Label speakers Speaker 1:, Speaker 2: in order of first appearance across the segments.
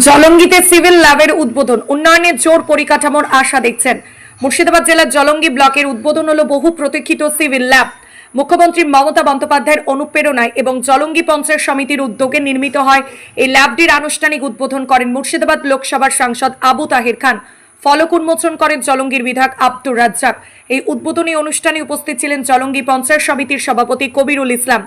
Speaker 1: জলঙ্গিতে civil ল্যাবের উদ্বোধন। উন্নয়নের জোর পরিকাঠামোর আশা দেখছেন। মুর্শিদাবাদ জেলার জলঙ্গি ব্লকের উদ্বোধন হলো বহু প্রতীক্ষিত সিভিল ল্যাব। মুখ্যমন্ত্রী মমতা বন্দ্যোপাধ্যায়ের অনুপ্রেরণায় এবং জলঙ্গি পঞ্চায়েত সমিতির উদ্যোগে নির্মিত হয় এই ল্যাবটির আনুষ্ঠানিক উদ্বোধন করেন মুর্শিদাবাদ লোকসভার সাংসদ আবু তাহির খান। ফলক উন্মোচন করেন জলঙ্গির বিধায়ক আব্দুর রাজ্জাক। এই উদ্বোধনী অনুষ্ঠানে উপস্থিত ছিলেন জলঙ্গি পঞ্চায়েত সমিতির সভাপতি কবিরুল ইসলাম,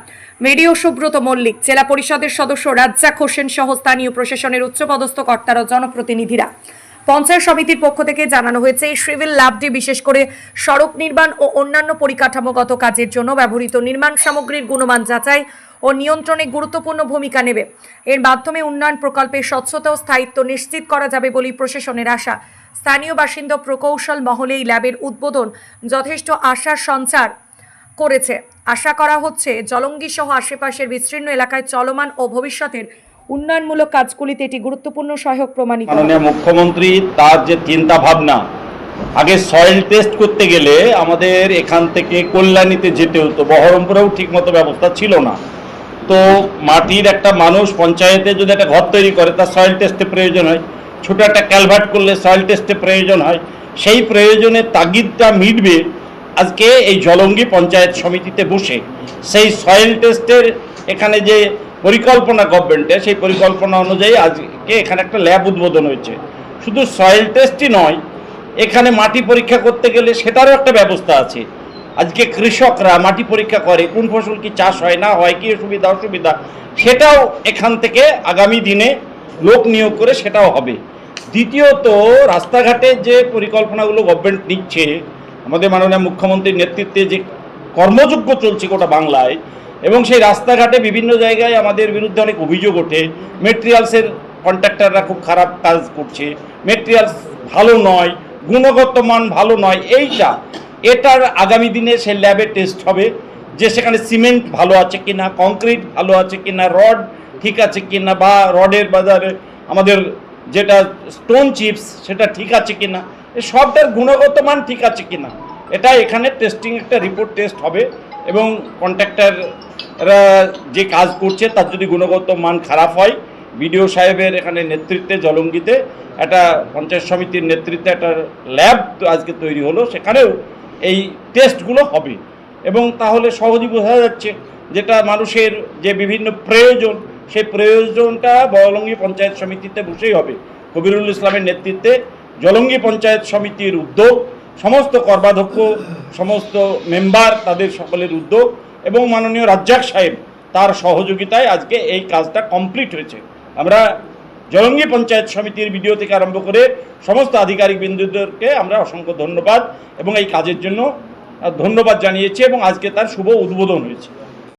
Speaker 1: মেডিও সুব্রত মল্লিক, জেলা পরিষদের সদস্য রাজ্জাক হোসেন সহ স্থানীয় প্রশাসনের উচ্চপদস্থ কর্তারা জনপ্রতিনিধিরা। পঞ্চায়েত সমিতির পক্ষ থেকে জানানো হয়েছে, এই সিভিল ল্যাবটি বিশেষ করে সড়ক নির্মাণ ও অন্যান্য পরিকাঠামোগত কাজের জন্য ব্যবহৃত নির্মাণ সামগ্রীর গুণমান যাচাই ও নিয়ন্ত্রণে গুরুত্বপূর্ণ ভূমিকা নেবে। এর মাধ্যমে উন্নয়ন প্রকল্পের স্বচ্ছতা ও স্থায়িত্ব নিশ্চিত করা যাবে বলেই প্রশাসনের আশা। স্থানীয় বাসিন্দা প্রকৌশল মহলে এই ল্যাবের উদ্বোধন যথেষ্ট আশার সঞ্চার করেছে। আশা করা হচ্ছে জলঙ্গি সহ আশেপাশের বিস্তীর্ণ এলাকায় চলমান ও ভবিষ্যতের উন্নয়নমূলক কাজগুলিতে এটি গুরুত্বপূর্ণ সহায়ক প্রমাণিত।
Speaker 2: মাননীয় মুখ্যমন্ত্রী, তার যে চিন্তা ভাবনা আগে সয়েল টেস্ট করতে গেলে আমাদের এখান থেকে কল্যাণীতে যেতে হতো, বহরমপুরেও ঠিকমতো ব্যবস্থা ছিল না। তো মাটির একটা মানুষ পঞ্চায়েতে যদি একটা ঘর তৈরি করে, তার সয়েল টেস্টে প্রয়োজন হয়। ছোট একটা ক্যালভার্ট করলে সয়েল টেস্টে প্রয়োজন হয়। সেই প্রয়োজনের তাগিদটা মিটবে আজকে এই জলঙ্গি পঞ্চায়েত সমিতিতে বসে। সেই সয়েল টেস্টের এখানে যে পরিকল্পনা গভর্নমেন্টের সেই পরিকল্পনা অনুযায়ী আজকে এখানে একটা ল্যাব উদ্বোধন হয়েছে। শুধু সয়েল টেস্টই নয়, এখানে মাটি পরীক্ষা করতে গেলে সেটারও একটা ব্যবস্থা আছে। আজকে কৃষকরা মাটি পরীক্ষা করে কোন ফসল কি চাষ হয়, না হয়, কি সুবিধা, অসুবিধা, সেটাও এখান থেকে আগামী দিনে লোক নিয়োগ করে সেটাও হবে। দ্বিতীয়ত, রাস্তাঘাটে যে পরিকল্পনাগুলো গভর্নমেন্ট নিচ্ছে, আমাদের মাননীয় মুখ্যমন্ত্রীর নেতৃত্বে যে কর্মযোগ্য চলছে গোটা বাংলায়, এবং সেই রাস্তাঘাটে বিভিন্ন জায়গায় আমাদের বিরুদ্ধে অনেক অভিযোগ ওঠে। মেটেরিয়ালসের কন্ট্রাক্টররা খুব খারাপ কাজ করছে। মেটেরিয়ালস ভালো নয়, গুণগত মান ভালো নয়, এইটা এটার আগামী দিনে সে ল্যাবে টেস্ট হবে, যে সেখানে সিমেন্ট ভালো আছে কিনা, কংক্রিট ভালো আছে কিনা, রড ঠিক আছে কিনা, বা রডের বাজারে আমাদের যেটা স্টোন চিপস সেটা ঠিক আছে কিনা, এ সবটার গুণগত মান ঠিক আছে কিনা, এটা এখানে টেস্টিং একটা রিপোর্ট টেস্ট হবে এবং কন্ট্রাক্টররা যে কাজ করছে তার যদি গুণগত মান খারাপ হয়, বিডিও সাহেবের এখানে নেতৃত্বে জলঙ্গিতে একটা পঞ্চায়েত সমিতির নেতৃত্বে একটা ল্যাব আজকে তৈরি হলো, সেখানেও এই টেস্টগুলো হবে। এবং তাহলে সহজেই বোঝা যাচ্ছে যেটা মানুষের যে বিভিন্ন প্রয়োজন, সেই প্রয়োজনটা বলঙ্গি পঞ্চায়েত সমিতিতে বসেই হবে। কবিরুল ইসলামের নেতৃত্বে জলঙ্গি পঞ্চায়েত সমিতির উদ্যোগ, সমস্ত কর্মাধ্যক্ষ সমস্ত মেম্বার তাদের সকলের উদ্যোগ এবং মাননীয় রাজ্জাক সাহেব তার সহযোগিতায় আজকে এই কাজটা কমপ্লিট হয়েছে। আমরা জলঙ্গি পঞ্চায়েত সমিতির ভিডিও থেকে আরম্ভ করে সমস্ত আধিকারিক বিন্দুদেরকে আমরা অসংখ্য ধন্যবাদ এবং এই কাজের জন্য ধন্যবাদ জানিয়েছি এবং আজকে তার শুভ উদ্বোধন হয়েছে।